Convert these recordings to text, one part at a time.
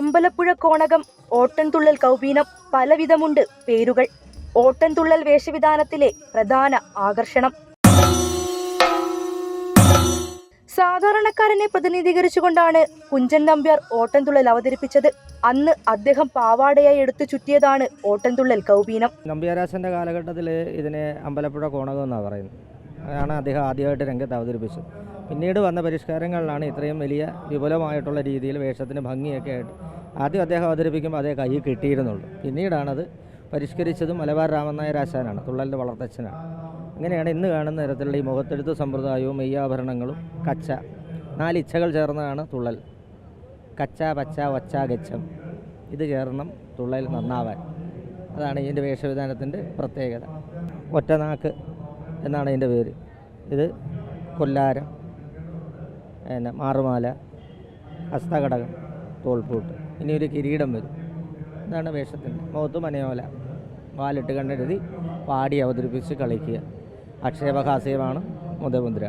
അമ്പലപ്പുഴ കോണകം ഓട്ടൻതുള്ളൽ കൗപീനം പലവിധമുണ്ട് പേരുകൾ. ഓട്ടൻതുള്ളൽ വേഷവിധാനത്തിലെ പ്രധാന ആകർഷണം. സാധാരണക്കാരനെ പ്രതിനിധീകരിച്ചുകൊണ്ടാണ് കുഞ്ചൻ നമ്പ്യാർ ഓട്ടൻതുള്ളൽ അവതരിപ്പിച്ചത്. അന്ന് അദ്ദേഹം പാവാടയായി എടുത്തു ചുറ്റിയതാണ് ഓട്ടൻതുള്ളൽ കൗപീനം നമ്പ്യാരാശന്റെ കാലഘട്ടത്തിൽ ഇതിനെ അമ്പലപ്പുഴ കോണകം എന്നാണ് പറയുന്നത്. അതാണ് അദ്ദേഹം ആദ്യമായിട്ട് രംഗത്ത് അവതരിപ്പിച്ചത്. പിന്നീട് വന്ന പരിഷ്കാരങ്ങളിലാണ് ഇത്രയും വലിയ വിപുലമായിട്ടുള്ള രീതിയിൽ വേഷത്തിന് ഭംഗിയൊക്കെ ആയിട്ട് ആദ്യം അദ്ദേഹം അവതരിപ്പിക്കുമ്പോൾ അതേ കൈ കിട്ടിയിരുന്നുള്ളൂ. പിന്നീടാണത് പരിഷ്കരിച്ചതും മലബാർ രാമനായ രാശാനാണ് തുള്ളലിന്റെ വളർത്തച്ഛനാണ്. അങ്ങനെയാണ് ഇന്ന് കാണുന്ന തരത്തിലുള്ള ഈ മുഖത്തെഴുത്ത് സമ്പ്രദായവും മെയ്യാഭരണങ്ങളും കച്ച. നാല് ഇച്ഛകൾ ചേർന്നതാണ് തുള്ളൽ. കച്ച പച്ച വച്ച ഗച്ഛം. ഇത് ചേർണം തുള്ളൽ നന്നാവാൻ. അതാണ് ഇതിന്റെ വേഷവിധാനത്തിന്റെ പ്രത്യേകത. ഒറ്റനാക്ക് എന്നാണ് ഇതിന്റെ പേര്. ഇത് കൊല്ലാരം പിന്നെ മാറുമാല ഹസ്തഘടകം തോൾപൂട്ട് ഇനി ഒരു കിരീടം വരും. ഇതാണ് വേഷത്തിന്റെ മുഖത്ത് മനയോല. വാലിട്ട് കണ്ടെഴുതി പാടി അവതരിപ്പിച്ച് കളിക്കുക. അക്ഷേപഹാസ്യമാണ് മുതമുദ്ര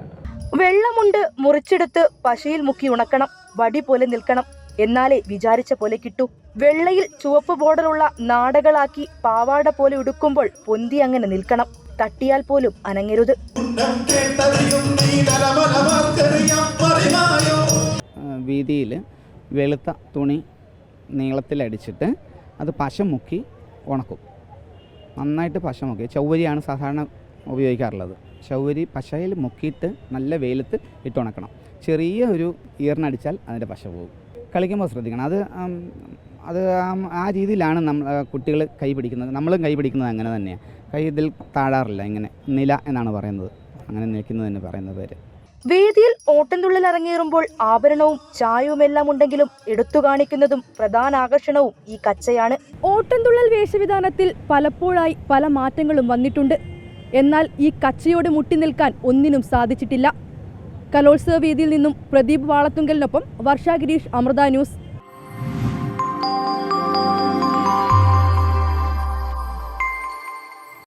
വെള്ളമുണ്ട് മുറിച്ചെടുത്ത് പശയിൽ മുക്കി ഉണക്കണം വടി പോലെ നിൽക്കണം എന്നാലേ വിചാരിച്ച പോലെ കിട്ടൂ. വെള്ളയിൽ ചുവപ്പ് ബോർഡറുള്ള നാടകളാക്കി പാവാട പോലെ ഉടുക്കുമ്പോൾ പൊന്തി അങ്ങനെ നിൽക്കണം. തട്ടിയാൽ പോലും അനങ്ങരുത്. വീതിയിൽ വെളുത്ത തുണി നീളത്തിലടിച്ചിട്ട് അത് പശ മുക്കി ഉണക്കും. നന്നായിട്ട് പശ മുക്കി. ചൗവരിയാണ് സാധാരണ ഉപയോഗിക്കാറുള്ളത്. ചൗവരി പശയിൽ മുക്കിയിട്ട് നല്ല വെയിലത്ത് ഇട്ട് ഉണക്കണം ചെറിയ ഒരു ഈർന്നടിച്ചാൽ അതിന്റെ പശ പോകും. കളിക്കുമ്പോൾ ശ്രദ്ധിക്കണം. അത് അത് ആം, രീതിയിലാണ് നമ്മൾ കുട്ടികൾ കൈ പിടിക്കുന്നത്. നമ്മളും കൈ പിടിക്കുന്നത് അങ്ങനെ തന്നെയാണ് കൈ ഇതിൽ താഴാറില്ല ഇങ്ങനെ നില എന്നാണ് പറയുന്നത്. അങ്ങനെ നിൽക്കുന്നത് തന്നെ പറയുന്ന പേര്. വേദിയിൽ ഓട്ടംതുള്ളൽ ഇറങ്ങിയേറുമ്പോൾ ആഭരണവും ചായവുമെല്ലാം ഉണ്ടെങ്കിലും എടുത്തു കാണിക്കുന്നതും പ്രധാന ആകർഷണവും ഈ കച്ചയാണ്. ഓട്ടംതുള്ളൽ വേഷവിധാനത്തിൽ പലപ്പോഴായി പല മാറ്റങ്ങളും വന്നിട്ടുണ്ട്. എന്നാൽ ഈ കച്ചയോട് മുട്ടി നിൽക്കാൻ ഒന്നിനും സാധിച്ചിട്ടില്ല. കലോത്സവ വേദിയിൽ നിന്നും പ്രദീപ് വാളത്തുങ്കലിനൊപ്പം വർഷ ഗിരീഷ് അമൃത ന്യൂസ്.